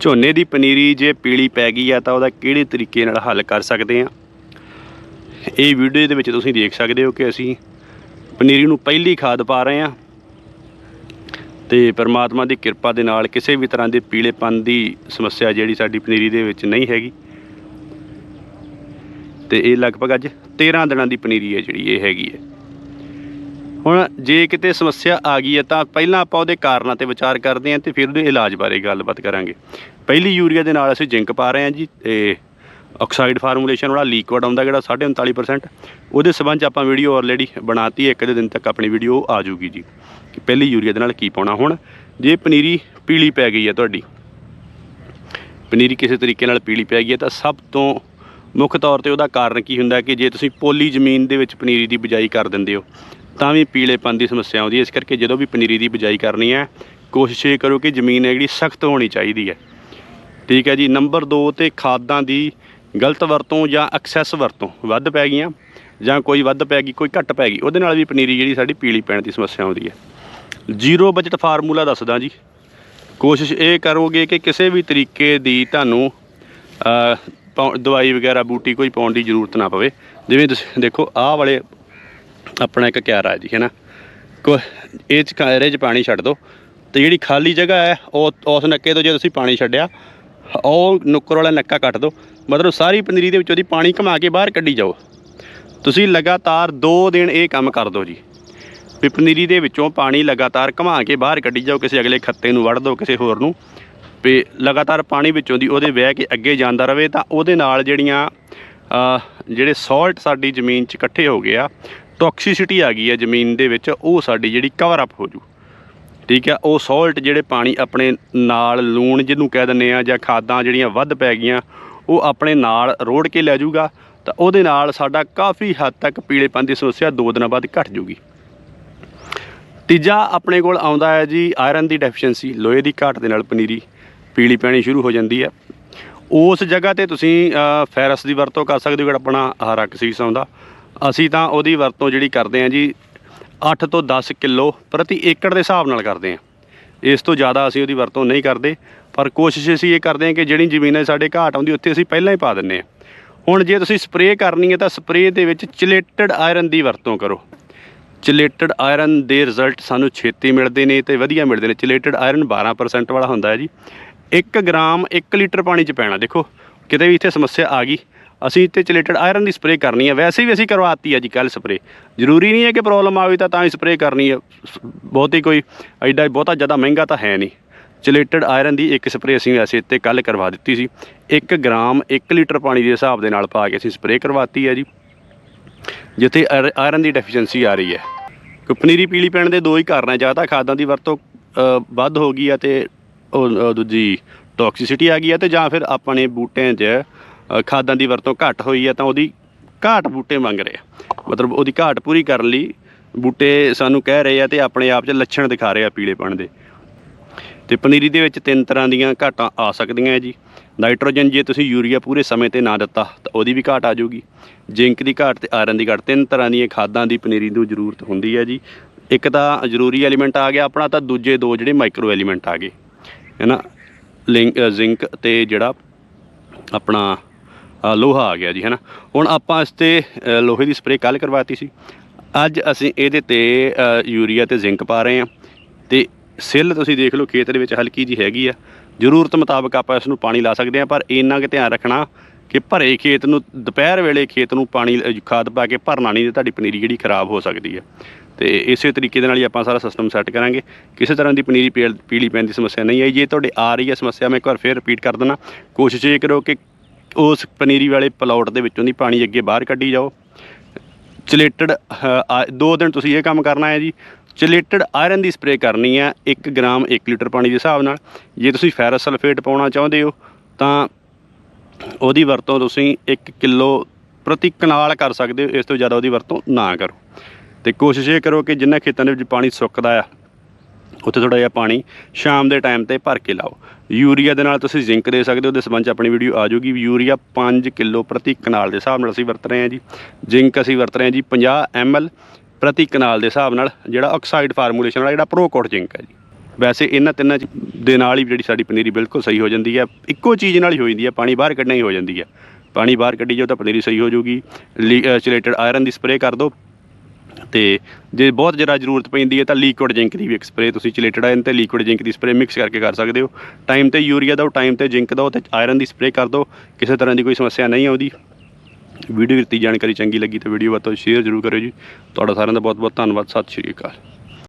ਝੋਨੇ ਦੀ ਪਨੀਰੀ ਜੇ ਪੀਲੀ ਪੈ ਗਈ ਆ ਤਾਂ ਉਹਦਾ ਕਿਹੜੇ ਤਰੀਕੇ ਨਾਲ ਹੱਲ ਕਰ ਸਕਦੇ ਆ? ਇਹ ਵੀਡੀਓ ਦੇ ਵਿੱਚ ਤੁਸੀਂ ਦੇਖ ਸਕਦੇ ਹੋ ਕਿ ਅਸੀਂ ਪਨੀਰੀ ਨੂੰ ਪਹਿਲੀ ਖਾਦ ਪਾ ਰਹੇ ਆ ਤੇ ਪਰਮਾਤਮਾ ਦੀ ਕਿਰਪਾ ਦੇ ਨਾਲ ਕਿਸੇ ਵੀ ਤਰ੍ਹਾਂ ਦੇ ਪੀਲੇਪਨ ਦੀ ਸਮੱਸਿਆ ਜਿਹੜੀ ਸਾਡੀ ਪਨੀਰੀ ਦੇ ਵਿੱਚ ਨਹੀਂ ਹੈਗੀ। ਤੇ ਇਹ ਲਗਭਗ ਅੱਜ 13 ਦਿਨਾਂ ਦੀ ਪਨੀਰੀ ਹੈ ਜਿਹੜੀ ਇਹ ਹੈਗੀ ਹੈ। ਹੁਣ ਜੇ ਕਿਤੇ ਸਮੱਸਿਆ ਆ ਗਈ ਹੈ ਤਾਂ ਪਹਿਲਾਂ ਆਪਾਂ ਉਹਦੇ ਕਾਰਨਾਂ ਤੇ ਵਿਚਾਰ ਕਰਦੇ ਹਾਂ ਤੇ ਫਿਰ ਉਹਦੇ ਇਲਾਜ ਬਾਰੇ ਗੱਲਬਾਤ ਕਰਾਂਗੇ। ਪਹਿਲੀ ਯੂਰੀਆ ਦੇ ਨਾਲ ਅਸੀਂ ਜ਼ਿੰਕ ਪਾ ਰਹੇ ਹਾਂ ਜੀ, ਤੇ ਆਕਸਾਈਡ ਫਾਰਮੂਲੇਸ਼ਨ ਵਾਲਾ ਲਿਕੁਇਡ ਆਉਂਦਾ ਜਿਹੜਾ 39.5% ਉਹਦੇ ਸਬੰਧ 'ਚ ਆਪਾਂ ਵੀਡੀਓ ਆਲਰੇਡੀ ਬਣਾਤੀ ਹੈ ਇੱਕ ਦੇ ਦਿਨ ਤੱਕ ਆਪਣੀ ਵੀਡੀਓ ਆ ਜਾਊਗੀ ਜੀ। ਕਿ ਪਹਿਲੀ ਯੂਰੀਆ ਦੇ ਨਾਲ ਕੀ ਪਾਉਣਾ ਹੁਣ? ਜੇ ਪਨੀਰੀ ਪੀਲੀ ਪੈ ਗਈ ਹੈ ਤੁਹਾਡੀ, ਪਨੀਰੀ ਕਿਸੇ ਤਰੀਕੇ ਨਾਲ ਪੀਲੀ ਪੈ ਗਈ ਹੈ ਤਾਂ ਸਭ ਤੋਂ ਮੁੱਖ ਤੌਰ ਤੇ ਉਹਦਾ ਕਾਰਨ ਕੀ ਹੁੰਦਾ ਕਿ ਜੇ ਤੁਸੀਂ ਪੋਲੀ ਜ਼ਮੀਨ ਦੇ ਵਿੱਚ ਪਨੀਰੀ ਦੀ ਬਿਜਾਈ ਕਰ ਦਿੰਦੇ ਹੋ ਤਾਂ ਵੀ ਪੀਲੇਪਨ ਦੀ ਸਮੱਸਿਆ ਆਉਂਦੀ ਹੈ। ਇਸ ਕਰਕੇ ਜਦੋਂ ਵੀ ਪਨੀਰੀ ਦੀ ਬਿਜਾਈ ਕਰਨੀ ਹੈ ਕੋਸ਼ਿਸ਼ ਇਹ ਕਰੋ ਕਿ ਜ਼ਮੀਨ ਹੈ ਜਿਹੜੀ ਸਖਤ ਹੋਣੀ ਚਾਹੀਦੀ ਹੈ। ਠੀਕ ਹੈ ਜੀ ਨੰਬਰ 2 ਤੇ ਖਾਦਾਂ ਦੀ ਗਲਤ ਵਰਤੋਂ ਜਾਂ ਐਕਸੈਸ ਵਰਤੋਂ ਵੱਧ ਪੈ ਗਈਆਂ ਜਾਂ ਕੋਈ ਵੱਧ ਪੈ ਗਈ ਕੋਈ ਘੱਟ ਪੈ ਗਈ ਉਹਦੇ ਨਾਲ ਵੀ ਪਨੀਰੀ ਜਿਹੜੀ ਸਾਡੀ ਪੀਲੀ ਪੈਣ ਦੀ ਸਮੱਸਿਆ ਆਉਂਦੀ ਹੈ। ਜ਼ੀਰੋ ਬਜਟ ਫਾਰਮੂਲਾ ਦੱਸਦਾ ਜੀ। ਕੋਸ਼ਿਸ਼ ਇਹ ਕਰੋਗੇ ਕਿ ਕਿਸੇ ਵੀ ਤਰੀਕੇ ਦੀ ਤੁਹਾਨੂੰ ਅ, ਦਵਾਈ ਵਗੈਰਾ ਬੂਟੀ ਕੋਈ ਪਾਉਣ ਦੀ ਜ਼ਰੂਰਤ ਨਾ ਪਵੇ। ਜਿਵੇਂ ਤੁਸੀਂ ਦੇਖੋ ਆਹ ਵਾਲੇ ਆਪਣਾ ਇੱਕ ਕਿਆਰਾ ਹੈ ਜੀ, ਹੈ ਨਾ? ਕੋ ਇਹ ਚ ਕਿਆਰੇ 'ਚ ਪਾਣੀ ਛੱਡ ਦਿਓ ਤੇ ਜਿਹੜੀ ਖਾਲੀ ਜਗ੍ਹਾ ਹੈ, ਉਹ ਉਸ ਨੱਕੇ ਤੋਂ ਜੇ ਤੁਸੀਂ ਪਾਣੀ ਛੱਡਿਆ, ਉਹ ਨੁੱਕਰ ਵਾਲਾ ਨੱਕਾ ਕੱਟ ਦਿਓ ਮਤਲਬ ਸਾਰੀ ਪਨੀਰੀ ਦੇ ਵਿੱਚੋਂ ਦੀ ਪਾਣੀ ਘਮਾ ਕੇ ਬਾਹਰ ਕੱਢੀ ਜਾਓ। ਤੁਸੀਂ ਲਗਾਤਾਰ 2 ਦਿਨ ਇਹ ਕੰਮ ਕਰ ਦਿਓ ਜੀ। ਵੀ ਪਨੀਰੀ ਦੇ ਵਿੱਚੋਂ ਪਾਣੀ ਲਗਾਤਾਰ ਘਮਾ ਕੇ ਬਾਹਰ ਕੱਢੀ ਜਾਓ, ਕਿਸੇ ਅਗਲੇ ਖੱਤੇ ਨੂੰ ਵੜ ਦਿਓ ਕਿਸੇ ਹੋਰ ਨੂੰ। ਵੀ ਲਗਾਤਾਰ ਪਾਣੀ ਵਿੱਚੋਂ ਦੀ ਉਹਦੇ ਵਹਿ ਕੇ ਅੱਗੇ ਜਾਂਦਾ ਰਵੇ ਤਾਂ ਉਹਦੇ ਨਾਲ ਜਿਹੜੀਆਂ ਜਿਹੜੇ ਸਾਲਟ ਸਾਡੀ ਜ਼ਮੀਨ 'ਚ ਇਕੱਠੇ ਹੋ ਗਏ ਆ ਟੌਕਸਿਸਿਟੀ ਆ ਗਈ ਹੈ ਜ਼ਮੀਨ ਦੇ ਵਿੱਚ, ਉਹ ਸਾਡੀ ਜਿਹੜੀ ਕਵਰ ਅਪ ਹੋ ਜੂ। ਠੀਕ ਹੈ, ਉਹ ਸਾਲਟ ਜਿਹੜੇ ਪਾਣੀ ਆਪਣੇ ਨਾਲ, ਲੂਣ ਜਿਹਨੂੰ ਕਹਿ ਦਿੰਦੇ ਆ ਜਾਂ ਖਾਦਾਂ ਜਿਹੜੀਆਂ ਵੱਧ ਪੈ ਗਈਆਂ, ਉਹ ਆਪਣੇ ਨਾਲ ਰੋੜ ਕੇ ਲੈ ਜਾਊਗਾ ਤਾਂ ਉਹਦੇ ਨਾਲ ਸਾਡਾ ਕਾਫੀ ਹੱਦ ਤੱਕ ਪੀਲੇਪਨ ਦੀ ਸਮੱਸਿਆ ਦੋ ਦਿਨਾਂ ਬਾਅਦ ਘਟ ਜੂਗੀ। ਤੀਜਾ ਆਪਣੇ ਕੋਲ ਆਉਂਦਾ ਹੈ ਜੀ ਆਇਰਨ ਦੀ ਡੈਫੀਸ਼ੀਐਂਸੀ ਲੋਹੇ ਦੀ ਘਾਟ ਦੇ ਨਾਲ ਪਨੀਰੀ ਪੀਲੀ ਪੈਣੀ ਸ਼ੁਰੂ ਹੋ ਜਾਂਦੀ ਹੈ। ਉਸ ਜਗ੍ਹਾ ਤੇ ਤੁਸੀਂ ਫੈਰਸ ਦੀ ਵਰਤੋਂ ਕਰ ਸਕਦੇ ਹੋ ਜਿਹੜਾ ਆਪਣਾ ਹਰਾ ਕਸੀਸ ਆਉਂਦਾ। ਅਸੀਂ ਤਾਂ ਉਹਦੀ ਵਰਤੋਂ ਜਿਹੜੀ ਕਰਦੇ ਹਾਂ ਜੀ 8 ਤੋਂ 10 ਕਿਲੋ ਪ੍ਰਤੀ ਏਕੜ ਦੇ ਹਿਸਾਬ ਨਾਲ ਕਰਦੇ ਹਾਂ। ਇਸ ਤੋਂ ਜ਼ਿਆਦਾ ਅਸੀਂ ਉਹਦੀ ਵਰਤੋਂ ਨਹੀਂ ਕਰਦੇ, ਪਰ ਕੋਸ਼ਿਸ਼ ਅਸੀਂ ਇਹ ਕਰਦੇ ਹਾਂ ਕਿ ਜਿਹੜੀ ਜ਼ਮੀਨਾਂ ਸਾਡੇ ਘਾਟ ਆਉਂਦੀ, ਉੱਥੇ ਅਸੀਂ ਪਹਿਲਾਂ ਹੀ ਪਾ ਦਿੰਨੇ ਹਾਂ। ਹੁਣ ਜੇ ਤੁਸੀਂ ਸਪਰੇਅ ਕਰਨੀ ਹੈ ਤਾਂ ਸਪਰੇਅ ਦੇ ਵਿੱਚ ਚਿਲੇਟਡ ਆਇਰਨ ਦੀ ਵਰਤੋਂ ਕਰੋ। ਚਿਲੇਟਡ ਆਇਰਨ ਦੇ ਰਿਜ਼ਲਟ ਸਾਨੂੰ ਛੇਤੀ ਮਿਲਦੇ ਨੇ ਤੇ ਵਧੀਆ ਮਿਲਦੇ ਨੇ। ਚਿਲੇਟਡ ਆਇਰਨ 12% ਵਾਲਾ ਹੁੰਦਾ ਹੈ ਜੀ। 1 ਗ੍ਰਾਮ 1 ਲੀਟਰ ਪਾਣੀ 'ਚ ਪੈਣਾ। ਦੇਖੋ, ਕਿਤੇ ਵੀ ਇੱਥੇ ਸਮੱਸਿਆ ਆ ਗਈ ਅਸੀਂ ਇੱਥੇ ਚਿਲੇਟਡ ਆਇਰਨ ਦੀ ਸਪਰੇਅ ਕਰਨੀ ਹੈ ਵੈਸੇ ਵੀ ਅਸੀਂ ਕਰਵਾਤੀ ਹੈ ਜੀ ਕੱਲ ਸਪਰੇਅ। ਜ਼ਰੂਰੀ ਨਹੀਂ ਹੈ ਕਿ ਪ੍ਰੋਬਲਮ ਆਵੇ ਤਾਂ ਤਾਂ ਹੀ ਸਪਰੇਅ ਕਰਨੀ ਹੈ ਸ- ਬਹੁਤੀ ਕੋਈ ਐਡਾ ਬਹੁਤਾ ਜ਼ਿਆਦਾ ਮਹਿੰਗਾ ਤਾਂ ਹੈ ਨਹੀਂ। ਚਿਲੇਟਡ ਆਇਰਨ ਦੀ ਇੱਕ ਸਪਰੇਅ ਅਸੀਂ ਵੈਸੇ ਇੱਥੇ ਕੱਲ ਕਰਵਾ ਦਿੱਤੀ ਸੀ। 1 ਗ੍ਰਾਮ 1 ਲੀਟਰ ਪਾਣੀ ਦੇ ਹਿਸਾਬ ਦੇ ਨਾਲ ਪਾ ਕੇ ਅਸੀਂ ਸਪਰੇਅ ਕਰਵਾਤੀ ਹੈ ਜੀ। ਜਿੱਥੇ ਆਇਰ- ਆਇਰਨ ਦੀ ਡੈਫੀਸ਼ੀਐਂਸੀ ਆ ਰਹੀ ਹੈ। ਪਨੀਰੀ ਪੀਲੀ ਪੈਣ ਦੇ ਦੋ ਹੀ ਕਾਰਨ ਹੈ ਜਾਂ ਤਾਂ ਖਾਦਾਂ ਦੀ ਵਰਤੋਂ ਵੱਧ ਹੋ ਗਈ ਹੈ ਤੇ ਉਹ ਦੂਜੀ ਟੌਕਸਿਸਿਟੀ ਆ ਗਈ ਹੈ ਤੇ ਜਾਂ ਫਿਰ ਆਪਣੇ ਬੂਟਿਆਂ 'ਚ ਖਾਦਾਂ ਦੀ ਵਰਤੋਂ ਘੱਟ ਹੋਈ ਹੈ ਤਾਂ ਉਹਦੀ ਘਾਟ ਬੂਟੇ ਮੰਗ ਰਹੇ ਆ। ਮਤਲਬ ਉਹਦੀ ਘਾਟ ਪੂਰੀ ਕਰਨ ਲਈ ਬੂਟੇ ਸਾਨੂੰ ਕਹਿ ਰਹੇ ਆ ਤੇ ਆਪਣੇ ਆਪ 'ਚ ਲੱਛਣ ਦਿਖਾ ਰਹੇ ਆ ਪੀਲੇਪਣ ਦੇ। ਤੇ ਪਨੀਰੀ ਦੇ ਵਿੱਚ ਤਿੰਨ ਤਰ੍ਹਾਂ ਦੀਆਂ ਘਾਟਾਂ ਆ ਸਕਦੀਆਂ ਹੈ ਜੀ। ਨਾਈਟ੍ਰੋਜਨ ਜੇ ਤੁਸੀਂ ਯੂਰੀਆ ਪੂਰੇ ਸਮੇਂ ਤੇ ਨਾ ਦਿੱਤਾ, ਤਾਂ ਉਹਦੀ ਵੀ ਘਾਟ ਆ ਜਾਊਗੀ। ਜ਼ਿੰਕ ਦੀ ਘਾਟ ਤੇ ਆਇਰਨ ਦੀ ਘਾਟ, ਤਿੰਨ ਤਰ੍ਹਾਂ ਦੀਆਂ ਖਾਦਾਂ ਦੀ ਪਨੀਰੀ ਨੂੰ ਜ਼ਰੂਰਤ ਹੁੰਦੀ ਹੈ ਜੀ। ਇੱਕ ਤਾਂ ਜ਼ਰੂਰੀ ਐਲੀਮੈਂਟ ਆ ਗਿਆ, ਆਪਣਾ ਤਾਂ ਦੂਜੇ ਦੋ ਜਿਹੜੇ ਮਾਈਕਰੋ ਐਲੀਮੈਂਟ ਆ ਗਏ। ਹੈ ਨਾ? ਲਿੰਕ ਜ਼ਿੰਕ ਤੇ ਜਿਹੜਾ ਆਪਣਾ ਲੋਹਾ ਆ ਗਿਆ ਜੀ ਹੈ ਨਾ ਹੁਣ ਆਪਾਂ ਇਸ ਤੇ ਲੋਹੇ ਦੀ ਸਪਰੇਅ ਕੱਲ ਕਰਵਾਤੀ ਸੀ। ਅੱਜ ਅਸੀਂ ਇਹਦੇ ਤੇ ਯੂਰੀਆ ਤੇ ਜ਼ਿੰਕ ਪਾ ਰਹੇ ਹਾਂ। ਤੇ ਸਿੱਲ ਤੁਸੀਂ ਦੇਖ ਲਓ, ਖੇਤ ਦੇ ਵਿੱਚ ਹਲਕੀ ਜੀ ਹੈਗੀ ਆ। ਜ਼ਰੂਰਤ ਮੁਤਾਬਕ ਆਪਾਂ ਇਸ ਨੂੰ ਪਾਣੀ ਲਾ ਸਕਦੇ ਹਾਂ, ਪਰ ਇੰਨਾ ਕਿ ਧਿਆਨ ਰੱਖਣਾ ਕਿ ਭਰੇ ਖੇਤ ਨੂੰ, ਦੁਪਹਿਰ ਵੇਲੇ ਖੇਤ ਨੂੰ ਪਾਣੀ ਖਾਦ ਪਾ ਕੇ ਭਰਨਾ ਨਹੀਂ ਤੇ ਤੁਹਾਡੀ ਪਨੀਰੀ ਜਿਹੜੀ ਖਰਾਬ ਹੋ ਸਕਦੀ ਹੈ ਤੇ ਇਸੇ ਤਰੀਕੇ ਦੇ ਨਾਲ ਹੀ ਆਪਾਂ ਸਾਰਾ ਸਿਸਟਮ ਸੈੱਟ ਕਰਾਂਗੇ। ਕਿਸੇ ਤਰ੍ਹਾਂ ਦੀ ਪਨੀਰੀ ਪੀਲ- ਪੀਲੀ ਪੈਣ ਦੀ ਸਮੱਸਿਆ ਨਹੀਂ ਆਈ। ਜੇ ਤੁਹਾਡੇ ਆ ਰਹੀ ਹੈ ਸਮੱਸਿਆ, ਮੈਂ ਇੱਕ ਵਾਰ ਫੇਰ ਰਿਪੀਟ ਕਰ ਦਿੰਦਾ। ਕੋਸ਼ਿਸ਼ ਇਹ ਕਰੋ ਕਿ ਉਸ ਪਨੀਰੀ ਵਾਲੇ ਪਲਾਟ ਦੇ ਵਿੱਚੋਂ ਦੀ ਪਾਣੀ ਅੱਗੇ ਬਾਹਰ ਕੱਢੀ ਜਾਓ। ਚਿਲੇਟਡ ਦੋ ਦਿਨ ਤੁਸੀਂ ਇਹ ਕੰਮ ਕਰਨਾ ਹੈ ਜੀ। ਚਲੇਟਡ ਆਇਰਨ ਦੀ ਸਪਰੇਅ ਕਰਨੀ ਹੈ 1 ਗ੍ਰਾਮ 1 ਲੀਟਰ ਪਾਣੀ ਦੇ ਹਿਸਾਬ ਨਾਲ। ਜੇ ਤੁਸੀਂ ਫੈਰਸ ਸਲਫੇਟ ਪਾਉਣਾ ਚਾਹੁੰਦੇ ਹੋ, ਤਾਂ ਉਹਦੀ ਵਰਤੋਂ ਤੁਸੀਂ 1 ਕਿਲੋ ਪ੍ਰਤੀ ਕਨਾਲ ਕਰ ਸਕਦੇ ਹੋ। ਇਸ ਤੋਂ ਜ਼ਿਆਦਾ ਉਹਦੀ ਵਰਤੋਂ ਨਾ ਕਰੋ। ਤੇ ਕੋਸ਼ਿਸ਼ ਇਹ ਕਰੋ ਕਿ ਜਿੰਨਾ ਖੇਤਾਂ ਦੇ ਵਿੱਚ ਪਾਣੀ ਸੁੱਕਦਾ ਆ ਉੱਥੇ ਥੋੜਾ ਜਿਹਾ ਪਾਣੀ ਸ਼ਾਮ ਦੇ ਟਾਈਮ ਤੇ ਭਰ ਕੇ ਲਾਓ। ਯੂਰੀਆ ਦੇ ਨਾਲ ਤੁਸੀਂ ਜ਼ਿੰਕ ਦੇ ਸਕਦੇ ਹੋ, ਉਹਦੇ ਸੰਬੰਧ 'ਚ ਆਪਣੀ ਵੀਡੀਓ ਆ ਜਾਊਗੀ। ਯੂਰੀਆ 5 ਕਿਲੋ ਪ੍ਰਤੀ ਕਨਾਲ ਦੇ ਹਿਸਾਬ ਨਾਲ ਅਸੀਂ ਵਰਤ ਰਹੇ ਹਾਂ ਜੀ। ਜ਼ਿੰਕ ਅਸੀਂ ਵਰਤ ਰਹੇ ਹਾਂ ਜੀ 50 ml ਪ੍ਰਤੀ ਕਨਾਲ ਦੇ ਹਿਸਾਬ ਨਾਲ, ਜਿਹੜਾ ਆਕਸਾਈਡ ਫਾਰਮੂਲੇਸ਼ਨ ਵਾਲਾ, ਜਿਹੜਾ ਪ੍ਰੋਕੋਟ ਜ਼ਿੰਕ ਹੈ ਜੀ। ਵੈਸੇ ਇਹਨਾਂ ਤਿੰਨਾਂ 'ਚ ਦੇ ਨਾਲ ਹੀ ਜਿਹੜੀ ਸਾਡੀ ਪਨੀਰੀ ਬਿਲਕੁਲ ਸਹੀ ਹੋ ਜਾਂਦੀ ਹੈ। ਇੱਕੋ ਚੀਜ਼ ਨਾਲ ਹੀ ਹੋ ਜਾਂਦੀ ਹੈ, ਪਾਣੀ ਬਾਹਰ ਕੱਢਣਾ ਹੀ ਹੋ ਜਾਂਦੀ ਹੈ। ਪਾਣੀ ਬਾਹਰ ਕੱਢੀ ਜਾਓ ਤਾਂ ਪਨੀਰੀ ਸਹੀ ਹੋ ਜਾਊਗੀ। ਚਿਲੇਟਡ ਆਇਰਨ ਦੀ ਸਪਰੇਅ ਕਰ ਦਿਓ। ਤੇ ਜੇ ਬਹੁਤ ਜ਼ਿਆਦਾ ਜ਼ਰੂਰਤ ਪੈਂਦੀ ਹੈ ਤਾਂ ਲਿਕੁਇਡ ਜ਼ਿੰਕ ਦੀ ਵੀ ਇੱਕ ਸਪਰੇਅ ਤੁਸੀਂ ਚਿਲੇਟਡ ਆਇਰਨ ਤੇ ਲਿਕੁਇਡ ਜ਼ਿੰਕ ਦੀ ਸਪਰੇਅ ਮਿਕਸ ਕਰਕੇ ਕਰ ਸਕਦੇ ਹੋ। ਟਾਈਮ ਤੇ ਯੂਰੀਆ ਦਿਓ, ਟਾਈਮ ਤੇ ਜ਼ਿੰਕ ਦਿਓ ਤੇ ਆਇਰਨ ਦੀ ਸਪਰੇਅ ਕਰ ਦਿਓ। ਕਿਸੇ ਤਰ੍ਹਾਂ ਦੀ ਕੋਈ ਸਮੱਸਿਆ ਨਹੀਂ ਆਉਂਦੀ। ਵੀਡੀਓ ਦਿੱਤੀ ਜਾਣਕਾਰੀ ਚੰਗੀ ਲੱਗੀ ਤਾਂ ਵੀਡੀਓ ਵੱਧ ਤੋਂ ਸ਼ੇਅਰ ਜ਼ਰੂਰ ਕਰਿਓ ਜੀ। ਤੁਹਾਡਾ ਸਾਰਿਆਂ ਦਾ ਬਹੁਤ ਬਹੁਤ ਧੰਨਵਾਦ। ਸਤਿ ਸ਼੍ਰੀ ਅਕਾਲ।